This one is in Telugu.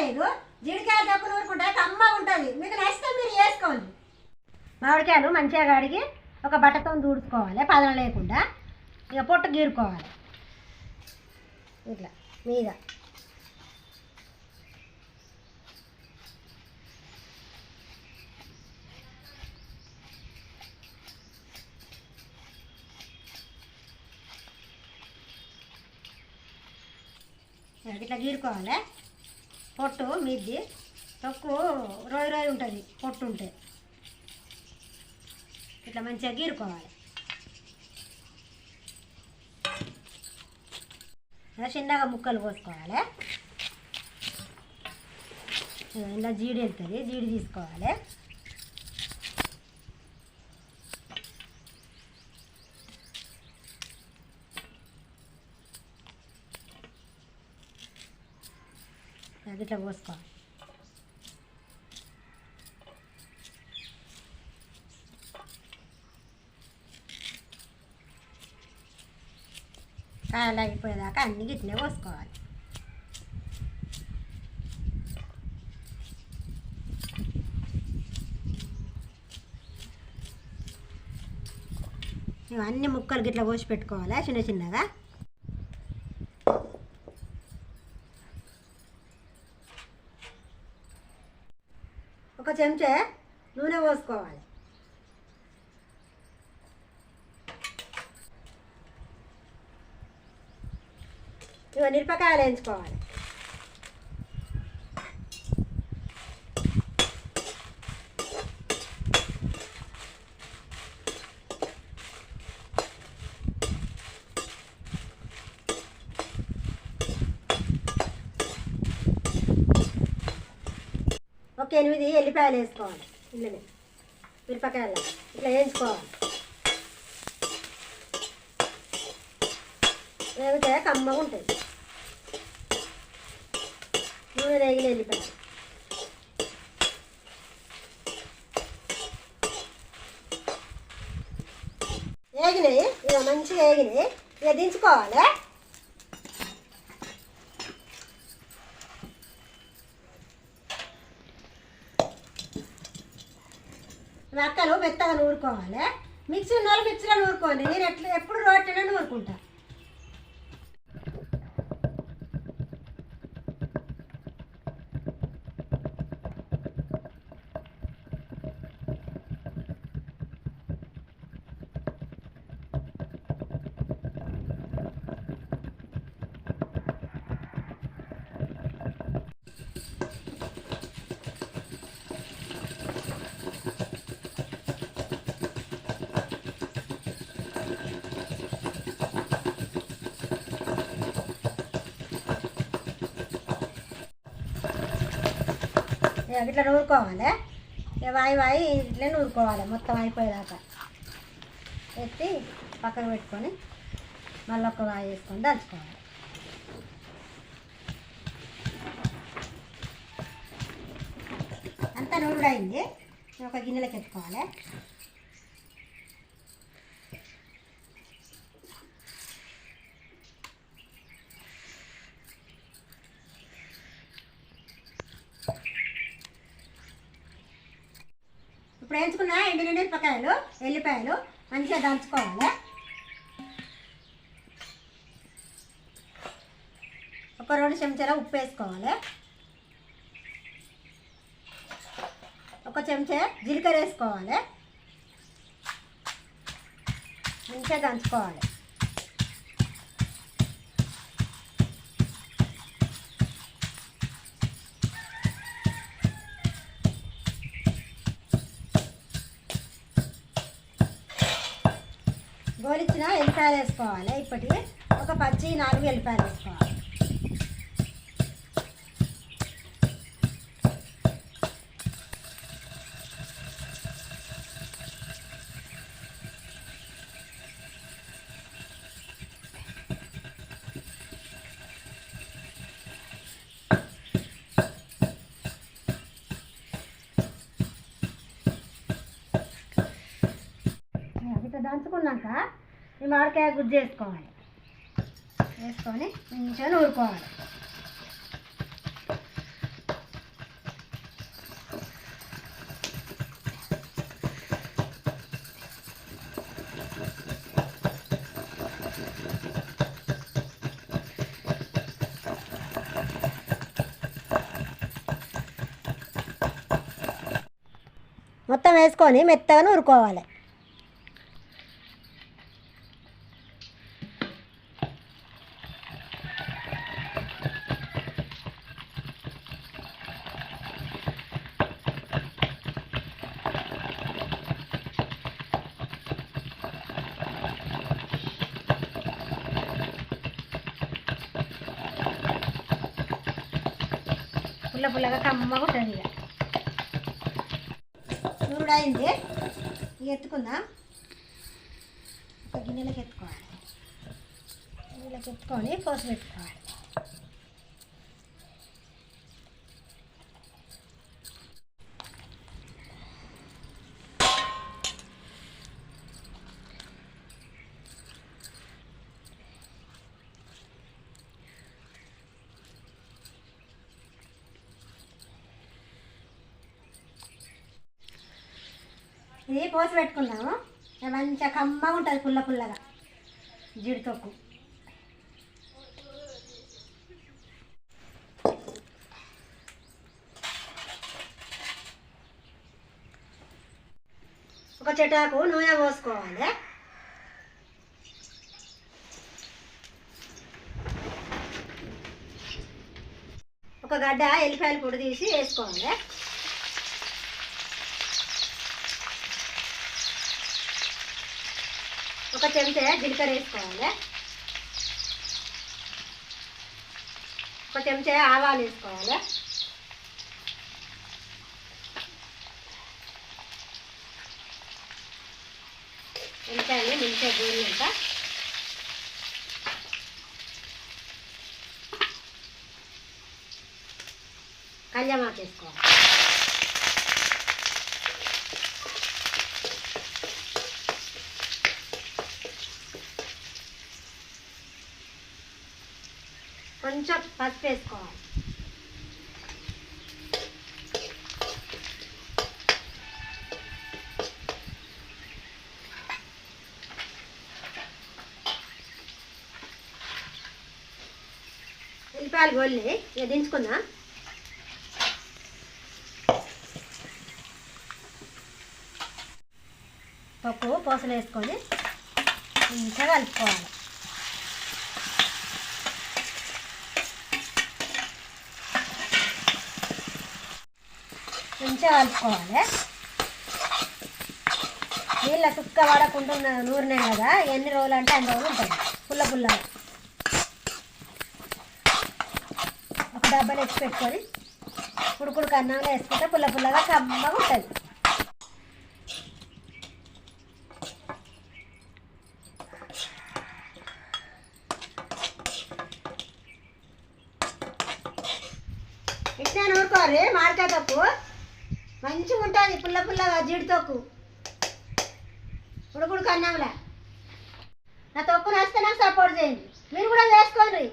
లేదు. జీడికాయలు దప్పులు ఊరుకుంటే కమ్మ ఉంటుంది. మీకు నచ్చితే మీరు వేసుకోండి మామిడికాయలు మంచిగా కడిగి ఒక బట్టతో దూడుకోవాలి పదన లేకుండా ఇక పొట్టు గీరుకోవాలి. ఇట్లా మీద. ఇట్లా గీరుకోవాలి. పొట్టు మీది తక్కువ రోయి రోయి ఉంటుంది పొట్టు ఉంటే. ఇట్లా మంచిగా గీరుకోవాలి. చిన్నగా ముక్కలు కోసుకోవాలి. ఇలా జీడి వెళ్తుంది జీడి తీసుకోవాలి. ఇట్లా పోసుకోవాలి కాయలు అయిపోయేదాకా అన్ని గిట్లే పోసుకోవాలి. అన్ని ముక్కలు గిట్ల కోసి పెట్టుకోవాలా చిన్న చిన్నగా? చెంచే నూనె పోసుకోవాలి. ఇవ మిరపకాయలు వేయించుకోవాలి. ఒక ఎనిమిది ఎల్లిపాయలు వేసుకోవాలి. ఇళ్ళని మిరపకాయలు. ఇట్లా వేయించుకోవాలి. వేగితే కమ్మగా ఉంటుంది నూనె వేగిన వెళ్ళిపోయి వేగినాయి? ఇక మంచిగా వేగినాయి. ఇక దించుకోవాలి. రక్కలు మెత్తగా నూరుకోవాలి. మిక్సీ ఉన్న మిక్సీలో నూరుకోండి. నేను ఎట్లా ఎప్పుడు రోటీలో నూరుకుంటా. ఇట్లా నూరుకోవాలి? వాయి వాయి ఇట్లే నూరుకోవాలి మొత్తం అయిపోయేదాకా. ఎత్తి పక్కకు పెట్టుకొని మళ్ళీ ఒక వాయి వేసుకొని దంచుకోవాలి. అంతా నూరుడైంది. అయింది ఒక గిన్నెలోకి ఎత్తుకోవాలి. ఇప్పుడు వేయించుకున్న ఎండిన మిరపకాయలు ఎల్లిపాయలు మంచిగా దంచుకోవాలి. ఒక రెండు చెంచాల ఉప్పు వేసుకోవాలి. ఒక చెంచా జీలకర్ర వేసుకోవాలి. మంచిగా దంచుకోవాలి. గోలిచ్చిన ఎల్లిపాయలు వేసుకోవాలి? ఇప్పటి ఒక పచ్చి నాలుగు ఎల్లిపాయలు వేసుకోవాలి. దంచుకున్నాక ఈ మామిడికాయ గుజ్జు వేసుకోవాలి. వేసుకొని మంచిగా ఊరుకోవాలి మొత్తం వేసుకొని మెత్తగా నూరుకోవాలి. పుల్ల పుల్లగా కమ్మగా ఉంటుంది ఇక. చూడైంది ఇక ఎత్తుకుందాం. ఒక గిన్నెలకు ఎత్తుకోవాలి. గిన్నెలకు ఎత్తుకొని పోసి పెట్టుకోవాలి. ఇది పోసి పెట్టుకుందాము. మంచిగా కమ్మగా ఉంటుంది పుల్ల పుల్లగా. జీడితొక్కు ఒక చెటాకు నూనె పోసుకోవాలి. ఒక గడ్డ ఎల్లిపాయల పొడి తీసి వేసుకోవాలి. ఒక చెంచా జీలకర్ర వేసుకోవాలి ఒక చెంచా ఆవాలు వేసుకోవాలి ఉల్లిపాయలు మంచిగా గోలినాక కళ్యామాకు వేసుకోవాలి కొంచెం పసుపు వేసుకోవాలి. ఉల్లిపాయలు గోల్ని ఇక దించుకుందాం? పప్పు పూసలు వేసుకొని మంచిగా కలుపుకోవాలి. మంచిగా కలుపుకోవాలి నీళ్ళ చుక్క పడకుండా నూరినే కదా ఎన్ని రోజులు అంటే అన్ని రోజులు ఉంటుంది పుల్ల పుల్లగా. ఒక డబ్బాలు ఎత్తి పెట్టుకొని ఉడుకుడు కన్నంలో వేసుకుంటే పుల్ల పుల్లగా కమ్మగా ఉంటుంది. ఇట్లా నూరుకోరు మార్కెట్ తప్పు మంచిగా ఉంటుంది పుల్ల పుల్లగా జీడితొక్కు ఉడుకుడు కన్నంలా నా తొక్కు నచ్చితే నాకు సపోర్ట్ చేయండి. మీరు కూడా చేసుకోండి.